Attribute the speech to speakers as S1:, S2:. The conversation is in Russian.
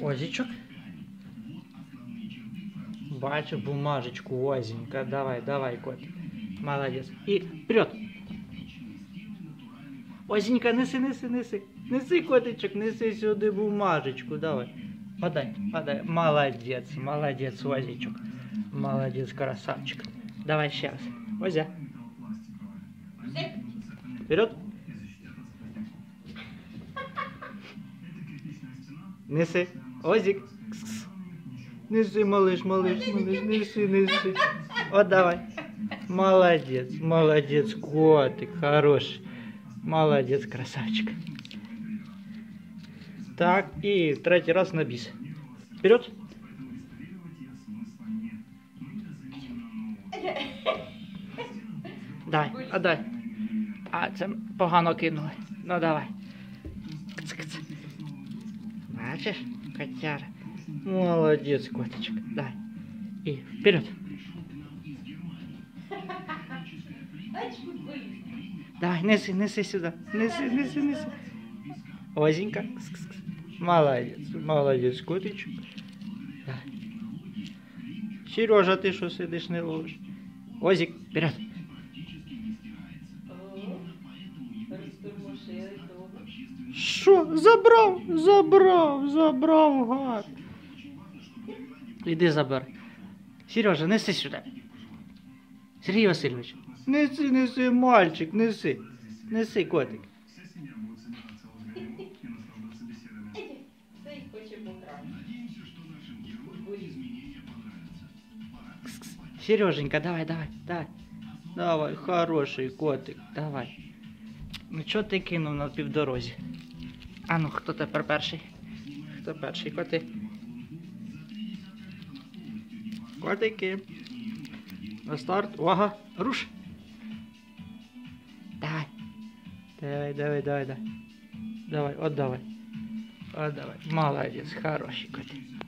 S1: Озічок. Бачу бумажечку, Озенька. Давай, давай, кот. Молодець. І вперед. Озенька, неси, неси, неси. Неси, котичок, неси сюди бумажечку. Давай. Подай, подай. Молодець, молодець, Озічок. Молодець, красавчик. Давай ще раз. Озя. Вперед. Неси. Кс-кс. Неси, малыш, малыш, малыш, неси, неси. О, давай. Молодец, молодец, котик, хороший. Молодец, красавчик. Так, и третий раз на бис. Вперед. Дай, отдай. А, це погано кинули. Ну давай. Бачиш, котяра. Молодець, котичок. Дай. І вперед. Давай, неси, неси сюди. Неси, неси, неси. Озенька. Кс-кс-кс. Молодець, молодець, котичок. Давай. Сережа, ти що сидиш, не ловиш? Озик, вперед. Що? Забрав, забрав, забрав гад. Іди забери. Сережа, неси сюди. Сергій Васильович, неси, неси, мальчик, неси. Неси, котик. Сереженька, давай, давай, давай. Давай, хороший котик, давай. Ну чого ти кинув на півдорозі? А ну, хто тепер перший? Хто перший? Коти? Котики. На старт. Увага! Руш! Давай. Давай, давай, давай, давай. Давай, отдавай. Отдавай. Молодець, хороший котик.